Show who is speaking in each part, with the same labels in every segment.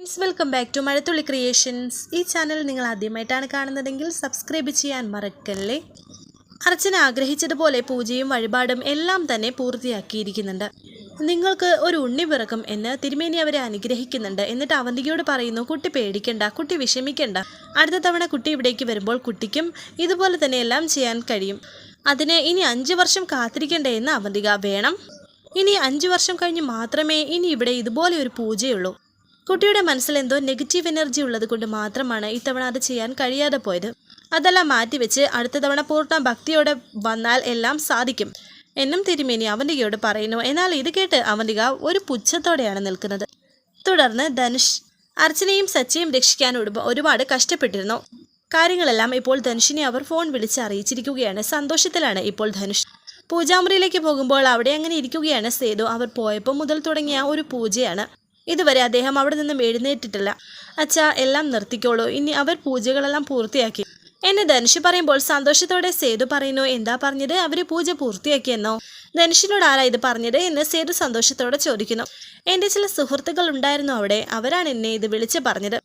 Speaker 1: Friends welcome back to Mazhathulli creations ഈ channel നിങ്ങൾ ആദ്യമായിട്ടാണ് കാണുന്നതെങ്കിൽ സബ്സ്ക്രൈബ് ചെയ്യാൻ മറക്കല്ലേ? അർച്ചന ആഗ്രഹിച്ചതുപോലെ പൂജയും വഴിപാടും എല്ലാം തന്നെ പൂർത്തിയാക്കിയിരിക്കുന്നുണ്ട്. നിങ്ങൾക്ക് ഒരു ഉണ്ണി പിറക്കും എന്ന് തിരുമേനി അവരെ അനുഗ്രഹിക്കുന്നുണ്ട് എന്നിട്ട് അവന്തികയോട് പറയുന്നു കുട്ടി പേടിക്കണ്ട കുട്ടി വിഷമിക്കണ്ട. അടുത്ത തവണ കുട്ടി ഇവിടേക്ക് വരുമ്പോൾ കുട്ടിക്കും ഇതുപോലെ തന്നെ എല്ലാം ചെയ്യാൻ കഴിയും. അതിനെ ഇനി അഞ്ച് വർഷം കാത്തിരിക്കണ്ടേ എന്ന് അവന്തിക വേണം. ഇനി അഞ്ചു വർഷം കഴിഞ്ഞ് മാത്രമേ ഇനി ഇവിടെ ഇതുപോലെ ഒരു പൂജയുള്ളൂ. കുട്ടിയുടെ മനസ്സിൽ എന്തോ നെഗറ്റീവ് എനർജി ഉള്ളത് കൊണ്ട് മാത്രമാണ് ഇത്തവണ അത് ചെയ്യാൻ കഴിയാതെ പോയത്. അതെല്ലാം മാറ്റിവെച്ച് അടുത്ത തവണ പൂർണ ഭക്തിയോടെ വന്നാൽ എല്ലാം സാധിക്കും എന്നും തിരുമേനി അവന്തികയോട് പറയുന്നു. എന്നാൽ ഇത് കേട്ട് അവന്തിക ഒരു പുച്ഛത്തോടെയാണ് നിൽക്കുന്നത്. തുടർന്ന് ധനുഷ് അർച്ചനയും സച്ചിയും രക്ഷിക്കാൻ ഒരുപ- ഒരുപാട് കഷ്ടപ്പെട്ടിരുന്നു. കാര്യങ്ങളെല്ലാം ഇപ്പോൾ ധനുഷിനെ അവർ ഫോൺ വിളിച്ച് അറിയിച്ചിരിക്കുകയാണ്. സന്തോഷത്തിലാണ് ഇപ്പോൾ ധനുഷ്. പൂജാമുറിയിലേക്ക് പോകുമ്പോൾ അവിടെ അങ്ങനെ ഇരിക്കുകയാണ് സേതു. അവർ പോയപ്പോൾ മുതൽ തുടങ്ങിയ ഒരു പൂജയാണ്. ഇതുവരെ അദ്ദേഹം അവിടെ നിന്നും എഴുന്നേറ്റിട്ടില്ല. അച്ഛാ എല്ലാം നിർത്തിക്കോളൂ. ഇനി അവർ പൂജകളെല്ലാം പൂർത്തിയാക്കി. എന്നെ ധനുഷ് പറയുമ്പോൾ സന്തോഷത്തോടെ സേതു പറയുന്നു എന്താ പറഞ്ഞത്? അവർ പൂജ പൂർത്തിയാക്കിയെന്നോ? ധനുഷിനോട് ആരാ ഇത് പറഞ്ഞത്? എന്ന് സേതു സന്തോഷത്തോടെ ചോദിക്കുന്നു. എന്റെ ചില സുഹൃത്തുക്കൾ ഉണ്ടായിരുന്നു അവിടെ. അവരാണ് എന്നെ ഇത് വിളിച്ച് പറഞ്ഞത്.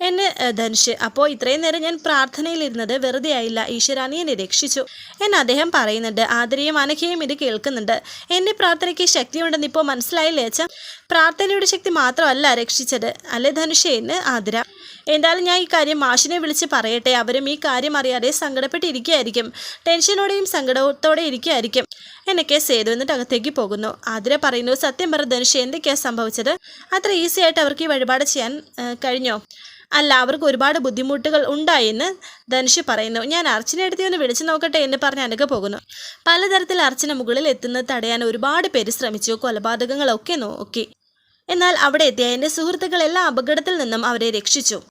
Speaker 1: എന്നെ ധനുഷ് അപ്പോൾ ഇത്രയും നേരം ഞാൻ പ്രാർത്ഥനയിലിരുന്നത് വെറുതെ ആയില്ല. ഈശ്വരാനി എന്നെ രക്ഷിച്ചു. എന്ന് അദ്ദേഹം പറയുന്നുണ്ട്. ആദരീയ അനഘയും ഇത് കേൾക്കുന്നുണ്ട്. എന്റെ പ്രാർത്ഥനയ്ക്ക് ശക്തിയുണ്ടെന്ന് ഇപ്പോൾ മനസ്സിലായില്ലേ അച്ഛ? പ്രാർത്ഥനയുടെ ശക്തി മാത്രമല്ല രക്ഷിച്ചത്. അല്ലേ ധനുഷേ? എന്ന് ആദര. എന്തായാലും ഞാൻ ഈ കാര്യം മാഷിനെ വിളിച്ച് പറയട്ടെ. അവരും ഈ കാര്യം അറിയാതെ സങ്കടപ്പെട്ടിരിക്കുകയായിരിക്കും. ടെൻഷനോടെയും സങ്കടത്തോടെ ഇരിക്കുകയായിരിക്കും. എന്നൊക്കെ സേതു എന്നിട്ട് അകത്തേക്ക് പോകുന്നു. ആതിര പറയുന്നു സത്യം പറ ധനുഷ് എന്തൊക്കെയാണ് സംഭവിച്ചത്? അത്ര ഈസി ആയിട്ട് അവർക്ക് ഈ വഴിപാട് ചെയ്യാൻ കഴിഞ്ഞോ? അല്ല അവർക്ക് ഒരുപാട് ബുദ്ധിമുട്ടുകൾ ഉണ്ടായെന്ന് ധനുഷ് പറയുന്നു. ഞാൻ അർച്ചന എടുത്തി ഒന്ന് വിളിച്ചു നോക്കട്ടെ എന്ന് പറഞ്ഞ് അനക പോകുന്നു. പലതരത്തിൽ അർച്ചന മുകളിൽ എത്തുന്നത് തടയാൻ ഒരുപാട് പേര് ശ്രമിച്ചു. കൊലപാതകങ്ങളൊക്കെ നോക്കി. എന്നാൽ അവിടെ എത്തിയ എന്റെ സുഹൃത്തുക്കൾ എല്ലാ അപകടത്തിൽ നിന്നും അവരെ രക്ഷിച്ചു.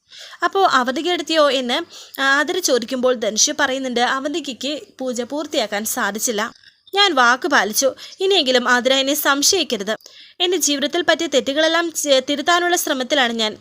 Speaker 1: അപ്പോൾ അവധികെടുത്തിയോ എന്ന് ആദര ചോദിക്കുമ്പോൾ ധനുഷ് പറയുന്നുണ്ട് അവധിക്ക് പൂജ പൂർത്തിയാക്കാൻ സാധിച്ചില്ല. ഞാൻ വാക്ക് പാലിച്ചു. ഇനിയെങ്കിലും ആതിര എന്നെ സംശയിക്കരുത്. എന്റെ ജീവിതത്തിൽ പറ്റിയ തെറ്റുകളെല്ലാം തിരുത്താനുള്ള ശ്രമത്തിലാണ് ഞാൻ.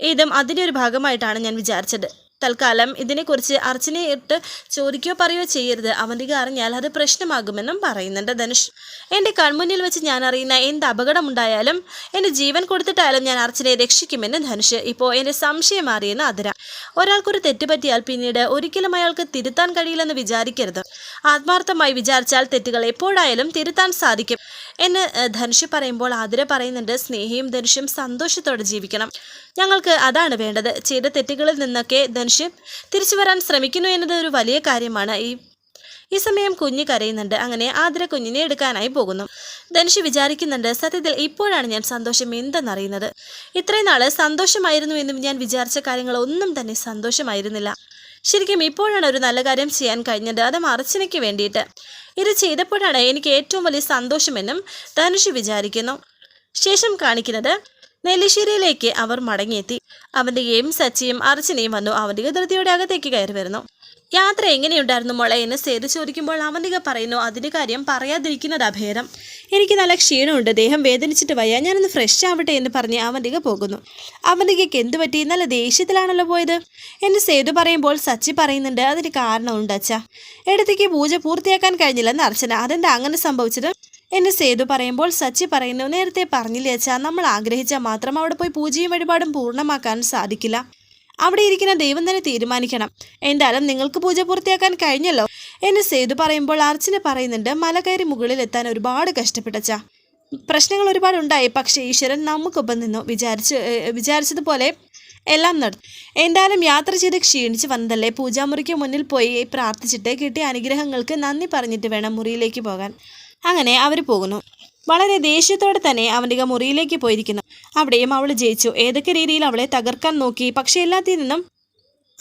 Speaker 1: ഇതും അതിന്റെ ഒരു ഭാഗമായിട്ടാണ് ഞാൻ വിചാരിച്ചത്. തൽക്കാലം ഇതിനെക്കുറിച്ച് അർച്ചനയിട്ട് ചോദിക്കുകയോ പറയുകയോ ചെയ്യരുത്. അവന്തിക അറിഞ്ഞാൽ അത് പ്രശ്നമാകുമെന്നും പറയുന്നുണ്ട് ധനുഷ്. എന്റെ കൺമുന്നിൽ വെച്ച് ഞാൻ അറിയുന്ന എന്ത് അപകടമുണ്ടായാലും എന്റെ ജീവൻ കൊടുത്തിട്ടായാലും ഞാൻ അർച്ചനയെ രക്ഷിക്കുമെന്ന് ധനുഷ്. ഇപ്പോൾ എന്റെ സംശയം മാറിയെന്ന് അതിര. ഒരാൾക്കൊരു തെറ്റ് പറ്റിയാൽ പിന്നീട് ഒരിക്കലും അയാൾക്ക് തിരുത്താൻ കഴിയില്ലെന്ന് വിചാരിക്കരുത്. ആത്മാർത്ഥമായി വിചാരിച്ചാൽ തെറ്റുകൾ എപ്പോഴായാലും തിരുത്താൻ സാധിക്കും എന്ന് ധനുഷ് പറയുമ്പോൾ ആതിര പറയുന്നുണ്ട് സ്നേഹിയും ധനുഷും സന്തോഷത്തോടെ ജീവിക്കണം. ഞങ്ങൾക്ക് അതാണ് വേണ്ടത്. ചെയ്ത തെറ്റുകളിൽ നിന്നൊക്കെ ധനുഷ് തിരിച്ചു വരാൻ ശ്രമിക്കുന്നു എന്നത് ഒരു വലിയ കാര്യമാണ്. ഈ ഈ സമയം കുഞ്ഞ് കരയുന്നുണ്ട്. അങ്ങനെ ആതിര കുഞ്ഞിനെ എടുക്കാനായി പോകുന്നു. ധനുഷ് വിചാരിക്കുന്നുണ്ട് സത്യത്തിൽ ഇപ്പോഴാണ് ഞാൻ സന്തോഷം എന്തെന്നറിയുന്നത്? ഇത്രയും നാൾ സന്തോഷമായിരുന്നു എന്നും ഞാൻ വിചാരിച്ച കാര്യങ്ങളൊന്നും തന്നെ സന്തോഷമായിരുന്നില്ല. ശരിക്കും ഇപ്പോഴാണ് ഒരു നല്ല കാര്യം ചെയ്യാൻ കഴിഞ്ഞത്. അത് മറച്ചിനയ്ക്ക് വേണ്ടിയിട്ട്. ഇത് ചെയ്തപ്പോഴാണ് എനിക്ക് ഏറ്റവും വലിയ സന്തോഷമെന്നും ധനുഷ് വിചാരിക്കുന്നു. ശേഷം കാണിക്കുന്നത് നെല്ലിശ്ശേരിയിലേക്ക് അവർ മടങ്ങിയെത്തി. അവന്റെയും സച്ചിയും അർച്ചനയും വന്നു. അവന്റെ ധൃതിയോടെ അകത്തേക്ക് കയറി വരുന്നു. യാത്ര എങ്ങനെയുണ്ടായിരുന്നു മോളെ എന്ന് സേതു ചോദിക്കുമ്പോൾ അവന്തിക പറയുന്നു അതിന്റെ കാര്യം പറയാതിരിക്കുന്നത് അഭേദം. എനിക്ക് നല്ല ക്ഷീണമുണ്ട്. ദേഹം വേദനിച്ചിട്ട് വയ്യ. ഞാനൊന്ന് ഫ്രഷ് ആവട്ടെ എന്ന് പറഞ്ഞ് അവന്തിക പോകുന്നു. അവന്തികയ്ക്ക് എന്തു പറ്റി? നല്ല ദേഷ്യത്തിലാണല്ലോ പോയത്. എന്ന് സേതു പറയുമ്പോൾ സച്ചി പറയുന്നുണ്ട് അതിന് കാരണമുണ്ട് അച്ഛ. ഇടത്തേക്ക് പൂജ പൂർത്തിയാക്കാൻ കഴിഞ്ഞില്ലെന്ന് അർച്ചന. അതെന്താ അങ്ങനെ സംഭവിച്ചത്? എന്ന് സേതു പറയുമ്പോൾ സച്ചി പറയുന്നു നേരത്തെ പറഞ്ഞില്ലേ അച്ഛാ നമ്മൾ ആഗ്രഹിച്ചാൽ മാത്രം അവിടെ പോയി പൂജയും വഴിപാടും പൂർണമാക്കാൻ സാധിക്കില്ല. അവിടെ ഇരിക്കുന്ന ദൈവം തന്നെ തീരുമാനിക്കണം. എന്തായാലും നിങ്ങൾക്ക് പൂജ പൂർത്തിയാക്കാൻ കഴിഞ്ഞല്ലോ. എന്നെ സേതു പറയുമ്പോൾ അർച്ചന പറയുന്നുണ്ട് മല കയറി മുകളിൽ എത്താൻ ഒരുപാട് കഷ്ടപ്പെട്ടച്ച പ്രശ്നങ്ങൾ ഒരുപാട് ഉണ്ടായി പക്ഷേ ഈശ്വരൻ നമുക്കൊപ്പം നിന്നു വിചാരിച്ച് വിചാരിച്ചതുപോലെ എല്ലാം നടത്തും എന്തായാലും യാത്ര ചെയ്ത് ക്ഷീണിച്ച് വന്നതല്ലേ പൂജാമുറിക്ക് മുന്നിൽ പോയി പ്രാർത്ഥിച്ചിട്ട് കിട്ടിയ അനുഗ്രഹങ്ങൾക്ക് നന്ദി പറഞ്ഞിട്ട് വേണം മുറിയിലേക്ക് പോകാൻ. അങ്ങനെ അവർ പോകുന്നു. വളരെ ദേഷ്യത്തോടെ തന്നെ അവന്റെ മുറിയിലേക്ക് പോയിരിക്കുന്നു. അവിടെയും അവൾ ജയിച്ചു. ഏതൊക്കെ രീതിയിൽ അവളെ തകർക്കാൻ നോക്കി പക്ഷേ എല്ലാത്തിൽ നിന്നും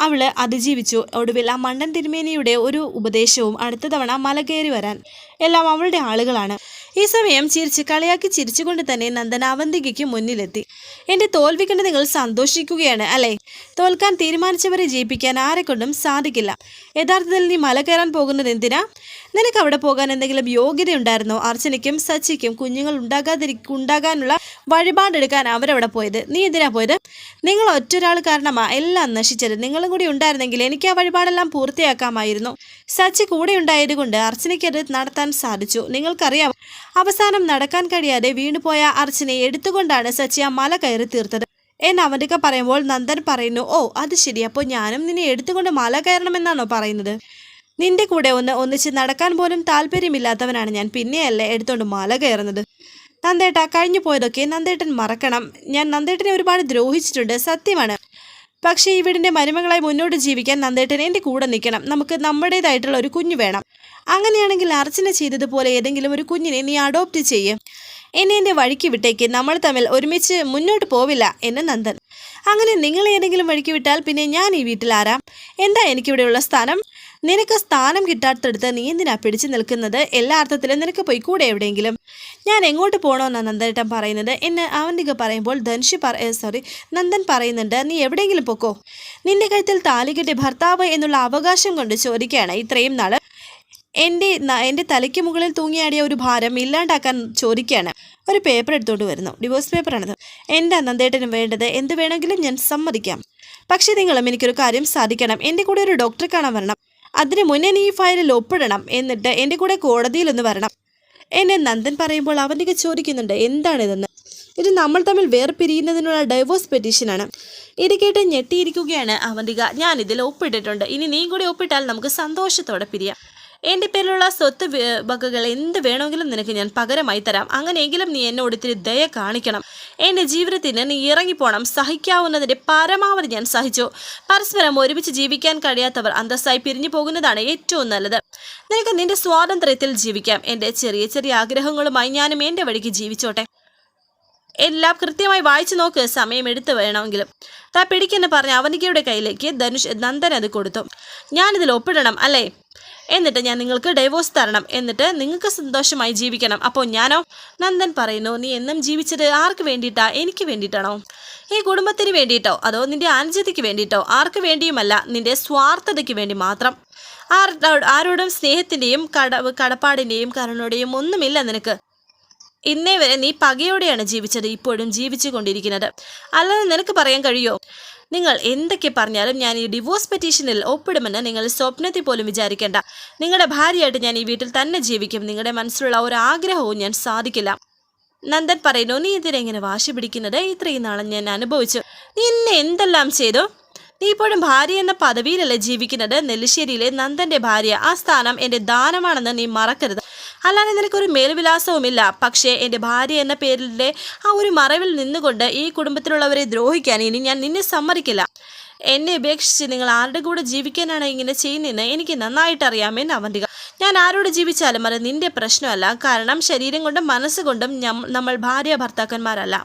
Speaker 1: അവൾ അതിജീവിച്ചു. ഒടുവിൽ ആ മണ്ടൻ തിരുമേനിയുടെ ഒരു ഉപദേശവും അടുത്ത തവണ മല കയറി വരാൻ എല്ലാം അവളുടെ ആളുകളാണ്. ഈ സമയം ചിരിച്ച് കളിയാക്കി ചിരിച്ചുകൊണ്ട് തന്നെ നന്ദന അവന്തികയ്ക്ക് മുന്നിലെത്തി. എന്റെ തോൽവി കണ്ട് നിങ്ങൾ സന്തോഷിക്കുകയാണ് അല്ലേ? തോൽക്കാൻ തീരുമാനിച്ചവരെ ജയിപ്പിക്കാൻ ആരെക്കൊണ്ടും സാധിക്കില്ല. യഥാർത്ഥത്തിൽ നീ മല കയറാൻ പോകുന്നത് എന്തിനാ? നിനക്ക് അവിടെ പോകാൻ എന്തെങ്കിലും യോഗ്യത ഉണ്ടായിരുന്നോ അർച്ചനയ്ക്കും സച്ചിക്കും കുഞ്ഞുങ്ങൾ ഉണ്ടാകാതിരി ഉണ്ടാകാനുള്ള വഴിപാടെടുക്കാൻ അവരവിടെ പോയത്. നീ എന്തിനാ പോയത്? നിങ്ങൾ ഒറ്റൊരാൾ കാരണമാ എല്ലാം നശിച്ചത്. നിങ്ങളും കൂടി ഉണ്ടായിരുന്നെങ്കിൽ എനിക്ക് ആ വഴിപാടെല്ലാം പൂർത്തിയാക്കാമായിരുന്നു. സച്ചി കൂടെ ഉണ്ടായതുകൊണ്ട് അർച്ചനയ്ക്ക് അത് നടത്താൻ സാധിച്ചു. നിങ്ങൾക്കറിയാം അവസാനം നടക്കാൻ കഴിയാതെ വീണുപോയ അർച്ചനയെ എടുത്തുകൊണ്ടാണ് സച്ചി ആ മല കയറി തീർത്തത്. എന്ന് അവന്തിക പറയുമ്പോൾ നന്ദൻ പറയുന്നു ഓ അത് ശരി അപ്പോൾ ഞാനും നിന്നെ എടുത്തുകൊണ്ട് മല കയറണമെന്നാണോ പറയുന്നത്? നിന്റെ കൂടെ ഒന്ന് ഒന്നിച്ച് നടക്കാൻ പോലും താല്പര്യമില്ലാത്തവനാണ് ഞാൻ. പിന്നെയല്ലേ എടുത്തോണ്ട് മല കയറുന്നത്? നന്ദേട്ട കഴിഞ്ഞു പോയതൊക്കെ നന്ദേട്ടൻ മറക്കണം. ഞാൻ നന്ദേട്ടനെ ഒരുപാട് ദ്രോഹിച്ചിട്ടുണ്ട്. സത്യമാണ്. പക്ഷേ ഈ വീടിന്റെ മരുമകളായി മുന്നോട്ട് ജീവിക്കാൻ നന്ദേട്ടൻ എന്റെ കൂടെ നിൽക്കണം. നമുക്ക് നമ്മുടേതായിട്ടുള്ള ഒരു കുഞ്ഞു വേണം. അങ്ങനെയാണെങ്കിൽ അർച്ചന ചെയ്തതുപോലെ ഏതെങ്കിലും ഒരു കുഞ്ഞിനെ നീ അഡോപ്റ്റ് ചെയ്യേ. എന്നെ എന്റെ വഴിക്ക് വിട്ടേക്ക്. നമ്മൾ തമ്മിൽ ഒരുമിച്ച് മുന്നോട്ട് പോവില്ല എന്ന് നന്ദൻ. അങ്ങനെ നിങ്ങൾ ഏതെങ്കിലും വഴിക്ക് വിട്ടാൽ പിന്നെ ഞാൻ ഈ വീട്ടിൽ ആരാം? എന്താ എനിക്കിവിടെയുള്ള സ്ഥാനം നിനക്ക് സ്ഥാനം കിട്ടാത്തടുത്ത് നീ എന്തിനാ പിടിച്ചു നിൽക്കുന്നത്? എല്ലാ അർത്ഥത്തിലും നിനക്ക് പോയി കൂടെ എവിടെയെങ്കിലും? ഞാൻ എങ്ങോട്ട് പോകണമെന്നാണ് നന്ദനേട്ടൻ പറയുന്നത്. എന്നെ അവന്തിക പറയുമ്പോൾ ധനുഷ് പറ സോറി നന്ദൻ പറയുന്നുണ്ട് നീ എവിടെയെങ്കിലും പൊക്കോ? നിന്റെ കഴുത്തിൽ താലികെട്ടി ഭർത്താവ് എന്നുള്ള അവകാശം കൊണ്ട് ചോദിക്കുകയാണ്. ഇത്രയും നാൾ എന്റെ എന്റെ തലയ്ക്ക് മുകളിൽ തൂങ്ങിയാടിയ ഒരു ഭാരം ഇല്ലാണ്ടാക്കാൻ ചോദിക്കുകയാണ്. ഒരു പേപ്പർ എടുത്തോണ്ട് വരുന്നു. ഡിവോഴ്സ് പേപ്പറാണത്. എന്റെ നന്ദേട്ടന് വേണ്ടത്? എന്ത് വേണമെങ്കിലും ഞാൻ സമ്മതിക്കാം. പക്ഷേ നിങ്ങളും എനിക്കൊരു കാര്യം സാധിക്കണം. എന്റെ കൂടെ ഒരു ഡോക്ടറെ കാണാൻ വരണം. അതിന് മുന്നേ നീ ഫയലിൽ ഒപ്പിടണം എന്നിട്ട് എന്റെ കൂടെ കോടതിയിലൊന്ന് വരണം. എന്നെ നന്ദൻ പറയുമ്പോൾ അവനൊക്കെ ചോദിക്കുന്നുണ്ട് എന്താണിതെന്ന്? ഇത് നമ്മൾ തമ്മിൽ വേർപിരിയുന്നതിനുള്ള ഡൈവോഴ്സ് പെറ്റീഷനാണ് ഇത് കേട്ട് ഞെട്ടിയിരിക്കുകയാണ് അവന്തിക. ഞാൻ ഇതിൽ ഒപ്പിട്ടിട്ടുണ്ട്. ഇനി നീ കൂടി ഒപ്പിട്ടാൽ നമുക്ക് സന്തോഷത്തോടെ പിരിയാം. എന്റെ പേരിലുള്ള സ്വത്ത് വകകൾ എന്ത് വേണമെങ്കിലും നിനക്ക് ഞാൻ പകരമായി തരാം. അങ്ങനെയെങ്കിലും നീ എന്നോട് ഇത്തിരി ദയ കാണിക്കണം. എന്റെ ജീവിതത്തിന് നീ ഇറങ്ങിപ്പോണം. സഹിക്കാവുന്നതിന്റെ പരമാവധി ഞാൻ സഹിച്ചു. പരസ്പരം ഒരുമിച്ച് ജീവിക്കാൻ കഴിയാത്തവർ അന്തസ്സായി പിരിഞ്ഞു പോകുന്നതാണ് ഏറ്റവും നല്ലത്. നിനക്ക് നിന്റെ സ്വാതന്ത്ര്യത്തിൽ ജീവിക്കാം. എന്റെ ചെറിയ ചെറിയ ആഗ്രഹങ്ങളുമായി ഞാനും എന്റെ വഴിക്ക് ജീവിച്ചോട്ടെ. എല്ലാം കൃത്യമായി വായിച്ചു നോക്ക്. സമയം എടുത്തു വേണമെങ്കിലും. താ പിടിക്കെന്ന് പറഞ്ഞ അവനികയുടെ കയ്യിലേക്ക് ധനുഷ് നന്ദൻ അത് കൊടുത്തു. ഞാനിതിൽ ഒപ്പിടണം അല്ലേ? എന്നിട്ട് ഞാൻ നിങ്ങൾക്ക് ഡൈവോഴ്സ് തരണം. എന്നിട്ട് നിങ്ങൾക്ക് സന്തോഷമായി ജീവിക്കണം. അപ്പോൾ ഞാനോ? നന്ദൻ പറയുന്നു നീ എന്നും ജീവിച്ചത് ആർക്ക് വേണ്ടിയിട്ടാ? എനിക്ക് വേണ്ടിയിട്ടാണോ? ഈ കുടുംബത്തിന് വേണ്ടിയിട്ടോ? അതോ നിന്റെ അനുജതിക്ക് വേണ്ടിയിട്ടോ? ആർക്ക് വേണ്ടിയുമല്ല നിന്റെ സ്വാർത്ഥതയ്ക്ക് വേണ്ടി മാത്രം. ആരോടും സ്നേഹത്തിന്റെയും കട കടപ്പാടിന്റെയും കരുണയുടെയും ഒന്നുമില്ല നിനക്ക്. ഇന്നേ വരെ നീ പകയോടെയാണ് ജീവിച്ചത് ഇപ്പോഴും ജീവിച്ചു കൊണ്ടിരിക്കുന്നത്. അല്ലാതെ നിനക്ക് പറയാൻ കഴിയോ? നിങ്ങൾ എന്തൊക്കെ പറഞ്ഞാലും ഞാൻ ഈ ഡിവോഴ്സ് പെറ്റീഷനിൽ ഒപ്പിടുമെന്ന് നിങ്ങൾ സ്വപ്നത്തിൽ പോലും വിചാരിക്കേണ്ട. നിങ്ങളുടെ ഭാര്യയായിട്ട് ഞാൻ ഈ വീട്ടിൽ തന്നെ ജീവിക്കും. നിങ്ങളുടെ മനസ്സിലുള്ള ഒരു ആഗ്രഹവും ഞാൻ സാധിക്കില്ല. നന്ദൻ പറയുന്നു നീ ഇതിനെങ്ങനെ വാശി പിടിക്കുന്നത്? ഇത്രയും നാളും ഞാൻ അനുഭവിച്ചു. നീ എന്നെ എന്തെല്ലാം ചെയ്തു? നീ ഇപ്പോഴും ഭാര്യ എന്ന പദവിയിലല്ലേ ജീവിക്കുന്നത്? നെല്ലിശ്ശേരിയിലെ നന്ദന്റെ ഭാര്യ. ആ സ്ഥാനം എന്റെ ദാനമാണെന്ന് നീ മറക്കരുത്. അല്ലാതെ നിനക്കൊരു മേൽവിലാസവുമില്ല. പക്ഷേ എന്റെ ഭാര്യ എന്ന പേരിലെ ആ ഒരു മറവിൽ നിന്നുകൊണ്ട് ഈ കുടുംബത്തിലുള്ളവരെ ദ്രോഹിക്കാൻ ഇനി ഞാൻ നിന്നെ സമ്മതിക്കില്ല. എന്നെ ഉപേക്ഷിച്ച് നിങ്ങൾ ആരുടെ കൂടെ ജീവിക്കാനാണ് ഇങ്ങനെ ചെയ്യുന്നതെന്ന് എനിക്ക് നന്നായിട്ട് അവന്തിക. ഞാൻ ആരോട് ജീവിച്ചാലും അത് നിന്റെ പ്രശ്നമല്ല. കാരണം ശരീരം കൊണ്ടും മനസ്സുകൊണ്ടും നമ്മൾ ഭാര്യ ഭർത്താക്കന്മാരല്ല.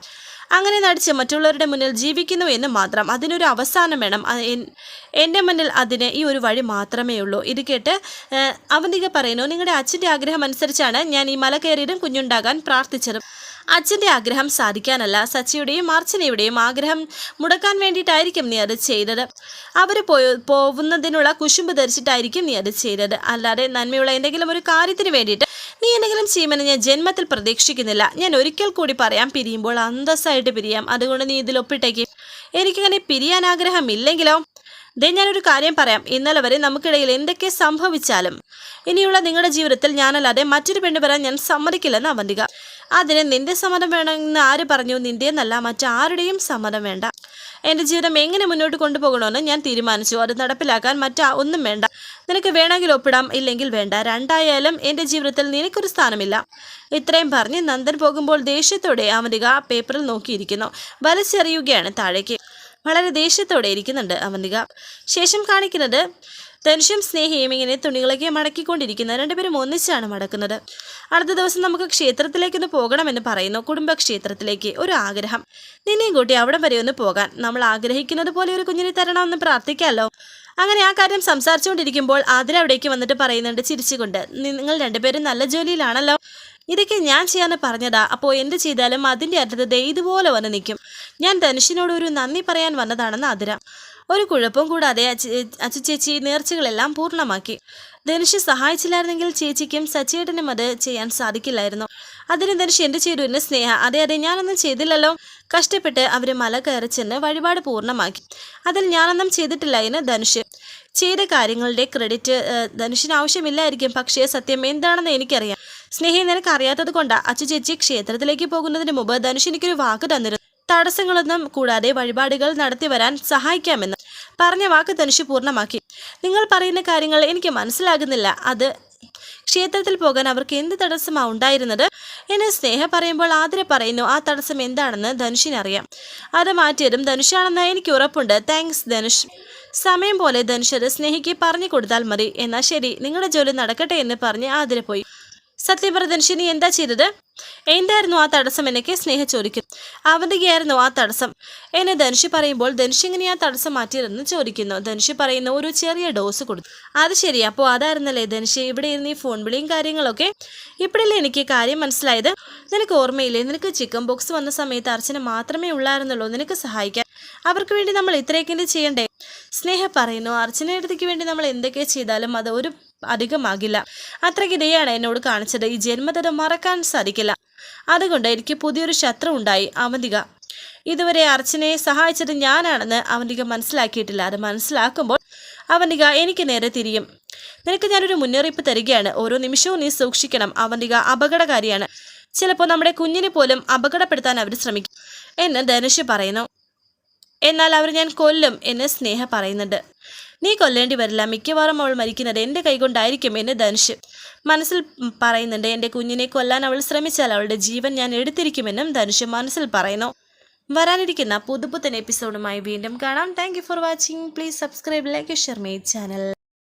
Speaker 1: അങ്ങനെ നടിച്ച് മറ്റുള്ളവരുടെ മുന്നിൽ ജീവിക്കുന്നു എന്ന് മാത്രം അതിനൊരു അവസാനം വേണം. എൻ- എന്റെ മുന്നിൽ അതിന് ഈ ഒരു വഴി മാത്രമേ ഉള്ളൂ. ഇത് കേട്ട് അവന്തിക പറയുന്നു നിങ്ങളുടെ അച്ഛന്റെ ആഗ്രഹം അനുസരിച്ചാണ് ഞാൻ ഈ മല കയറിയതും കുഞ്ഞുണ്ടാകാൻ പ്രാർത്ഥിച്ചതും. അച്ഛന്റെ ആഗ്രഹം സാധിക്കാനല്ല സച്ചിയുടെയും അർച്ചനയുടെയും ആഗ്രഹം മുടക്കാൻ വേണ്ടിയിട്ടായിരിക്കും നീ അത് ചെയ്തത്. അവർ പോയ പോകുന്നതിനുള്ള കുശുമ്പ് ധരിച്ചിട്ടായിരിക്കും നീ അത് ചെയ്തത്. അല്ലാതെ നന്മയുള്ള എന്തെങ്കിലും ഒരു കാര്യത്തിന് വേണ്ടിയിട്ട് നീ എന്തെങ്കിലും ചെയ്യുമെന്ന് ഞാൻ ജന്മത്തിൽ പ്രതീക്ഷിക്കുന്നില്ല. ഞാൻ ഒരിക്കൽ കൂടി പറയാം പിരിയുമ്പോൾ അന്തസ്സായിട്ട് പിരിയാം. അതുകൊണ്ട് നീ ഇതിൽ ഒപ്പിട്ടേക്ക്. എനിക്കങ്ങനെ പിരിയാൻ ആഗ്രഹമില്ലെങ്കിലോ ദേ ഞാനൊരു കാര്യം പറയാം. ഇന്നലെ വരെ നമുക്കിടയിൽ എന്തൊക്കെ സംഭവിച്ചാലും ഇനിയുള്ള നിങ്ങളുടെ ജീവിതത്തിൽ ഞാനല്ലാതെ മറ്റൊരു പെണ്ണ് വരാൻ ഞാൻ സമ്മതിക്കില്ലെന്ന് അവന്തിക. അതിന് നിന്റെ സമ്മതം വേണമെന്ന് ആര് പറഞ്ഞു? നിന്റെന്നല്ല മറ്റാരുടെയും സമ്മതം വേണ്ട. എന്റെ ജീവിതം എങ്ങനെ മുന്നോട്ട് കൊണ്ടുപോകണമെന്ന് ഞാൻ തീരുമാനിച്ചു. അത് നടപ്പിലാക്കാൻ മറ്റാ ഒന്നും വേണ്ട. നിനക്ക് വേണമെങ്കിൽ ഒപ്പിടാം ഇല്ലെങ്കിൽ വേണ്ട. രണ്ടായാലും എന്റെ ജീവിതത്തിൽ നിനക്കൊരു സ്ഥാനമില്ല. ഇത്രയും പറഞ്ഞ് നന്ദൻ പോകുമ്പോൾ ദേഷ്യത്തോടെ അവന്തിക പേപ്പറിൽ നോക്കിയിരിക്കുന്നു. വലിച്ചെറിയുകയാണ് താഴേക്ക്. വളരെ ദേഷ്യത്തോടെ ഇരിക്കുന്നുണ്ട് അവന്തിക. ശേഷം കാണിക്കുന്നത് ധനുഷും സ്നേഹിയും ഇങ്ങനെ തുണികളൊക്കെ മടക്കിക്കൊണ്ടിരിക്കുന്ന രണ്ടുപേരും ഒന്നിച്ചാണ് മടക്കുന്നത്. അടുത്ത ദിവസം നമുക്ക് ക്ഷേത്രത്തിലേക്കൊന്ന് പോകണമെന്ന് പറയുന്നു. കുടുംബക്ഷേത്രത്തിലേക്ക് ഒരു ആഗ്രഹം. നിന്നെയും കൂട്ടി അവിടം വരെ ഒന്ന് പോകാൻ. നമ്മൾ ആഗ്രഹിക്കുന്നത് പോലെ ഒരു കുഞ്ഞിനെ തരണമെന്ന് പ്രാർത്ഥിക്കാമല്ലോ അങ്ങനെ ആ കാര്യം സംസാരിച്ചുകൊണ്ടിരിക്കുമ്പോൾ ആതിര അവിടേക്ക് വന്നിട്ട് പറയുന്നുണ്ട് ചിരിച്ചുകൊണ്ട് നിങ്ങൾ രണ്ടുപേരും നല്ല ജോലിയിലാണല്ലോ. ഇതൊക്കെ ഞാൻ ചെയ്യാന്ന് പറഞ്ഞതാ. അപ്പോൾ എന്ത് ചെയ്താലും അതിന്റെ അർത്ഥത്തെ ഇതുപോലെ വന്ന് നിൽക്കും. ഞാൻ ധനുഷിനോട് ഒരു നന്ദി പറയാൻ വന്നതാണെന്ന് ആതിര. ഒരു കുഴപ്പം കൂടാതെ അച്ചു ചേച്ചി നേർച്ചകളെല്ലാം പൂർണമാക്കി. ധനുഷ് സഹായിച്ചില്ലായിരുന്നെങ്കിൽ ചേച്ചിക്കും സച്ചേട്ടനും അത് ചെയ്യാൻ സാധിക്കില്ലായിരുന്നു. അതിന് ധനുഷ് ചെയ്തു എന്ന് സ്നേഹ അതെ അതെ ഞാനൊന്നും ചെയ്തില്ലല്ലോ. കഷ്ടപ്പെട്ട് അവർ മല കയറി ചെന്ന് വഴിപാട് പൂർണമാക്കി. അതിൽ ഞാനൊന്നും ചെയ്തിട്ടില്ല എന്ന് ധനുഷ്. ചെയ്ത കാര്യങ്ങളുടെ ക്രെഡിറ്റ് ധനുഷിന് ആവശ്യമില്ലായിരിക്കും. പക്ഷേ സത്യം എന്താണെന്ന് എനിക്കറിയാം. സ്നേഹി നിനക്ക് അറിയാത്തത് കൊണ്ടാ. അച്ചു ചേച്ചി ക്ഷേത്രത്തിലേക്ക് പോകുന്നതിന് മുമ്പ് ധനുഷ് എനിക്കൊരു വാക്ക് തന്നിരുന്നു. തടസ്സങ്ങളൊന്നും കൂടാതെ വഴിപാടുകൾ നടത്തി വരാൻ സഹായിക്കാമെന്ന് പറഞ്ഞ വാക്ക് ധനുഷ് പൂർണമാക്കി. നിങ്ങൾ പറയുന്ന കാര്യങ്ങൾ എനിക്ക് മനസ്സിലാകുന്നില്ല. അത് ക്ഷേത്രത്തിൽ പോകാൻ അവർക്ക് എന്ത് തടസ്സമാണ് ഉണ്ടായിരുന്നത്? എന്നെ സ്നേഹ പറയുമ്പോൾ ആതിര പറയുന്നു ആ തടസ്സം എന്താണെന്ന് ധനുഷിനറിയാം. അത് മാറ്റിയതും ധനുഷാണെന്ന് എനിക്ക് ഉറപ്പുണ്ട്. താങ്ക്സ് ധനുഷ്. സമയം പോലെ ധനുഷ് അത് സ്നേഹിക്ക് പറഞ്ഞു കൊടുത്താൽ മതി. എന്നാൽ ശരി നിങ്ങളുടെ ജോലി നടക്കട്ടെ എന്ന് പറഞ്ഞ് ആതിര പോയി. സത്യം ശനി എന്താ ചെയ്തത്? എന്തായിരുന്നു ആ തടസ്സം? എന്നൊക്കെ സ്നേഹ ചോദിക്കുന്നു അവന്തികയായിരുന്നു ആ തടസ്സം. എന്നെ ധനുഷി പറയുമ്പോൾ ധനുഷ് എങ്ങനെ ആ തടസ്സം മാറ്റിയതെന്ന് ചോദിക്കുന്നു. ധനുഷ് പറയുന്ന ഒരു ചെറിയ ഡോസ് കൊടുത്തു. അത് ശരി. അപ്പോൾ അതായിരുന്നല്ലേ ധനുഷ്? ഇവിടെ ഇരുന്ന് ഈ ഫോൺ വിളിയും കാര്യങ്ങളൊക്കെ. ഇപ്പോഴല്ലേ എനിക്ക് കാര്യം മനസ്സിലായത്? നിനക്ക് ഓർമ്മയില്ലേ? നിനക്ക് ചിക്കൻ ബോക്സ് വന്ന സമയത്ത് അർച്ചന മാത്രമേ ഉള്ളായിരുന്നുള്ളൂ. നിനക്ക് സഹായിക്കാൻ. അവർക്ക് വേണ്ടി നമ്മൾ ഇത്രയൊക്കെ ചെയ്യണ്ടേ? സ്നേഹ പറയുന്നു. അർച്ചനയടുത്തേക്ക് വേണ്ടി നമ്മൾ എന്തൊക്കെ ചെയ്താലും അത് ഒരു അധികമാകില്ല. അത്രയ്ക്ക് ഇതയാണ് എന്നോട് കാണിച്ചത്. ഈ ജന്മതത് മറക്കാൻ സാധിക്കില്ല. അതുകൊണ്ട് എനിക്ക് പുതിയൊരു ശത്രു ഉണ്ടായി അവന്തിക. ഇതുവരെ അർച്ചനയെ സഹായിച്ചത് ഞാനാണെന്ന് അവന്തിക മനസ്സിലാക്കിയിട്ടില്ല. അത് മനസ്സിലാക്കുമ്പോൾ അവന്തിക എനിക്ക് നേരെ തിരിയും. നിനക്ക് ഞാനൊരു മുന്നറിയിപ്പ് തരികയാണ്. ഓരോ നിമിഷവും നീ സൂക്ഷിക്കണം. അവന്തിക അപകടകാരിയാണ്. ചിലപ്പോൾ നമ്മുടെ കുഞ്ഞിനെ പോലും അപകടപ്പെടുത്താൻ അവർ ശ്രമിക്കും എന്ന് ധനുഷ് പറയുന്നു. എന്നാൽ അവർ ഞാൻ കൊല്ലും എന്ന് സ്നേഹ പറയുന്നുണ്ട്. നീ കൊല്ലേണ്ടി വരില്ല. മിക്കവാറും അവൾ മരിക്കുന്നത് എന്റെ കൈകൊണ്ടായിരിക്കും എന്ന് ധനുഷ് മനസ്സിൽ പറയുന്നുണ്ട്. എന്റെ കുഞ്ഞിനെ കൊല്ലാൻ അവൾ ശ്രമിച്ചാൽ അവളുടെ ജീവൻ ഞാൻ എടുത്തിരിക്കുമെന്നും ധനുഷ് മനസ്സിൽ പറയുന്നു. വരാനിരിക്കുന്ന പുതുപുത്തൻ എപ്പിസോഡുമായി വീണ്ടും കാണാം. Thank for watching please subscribe like share my channel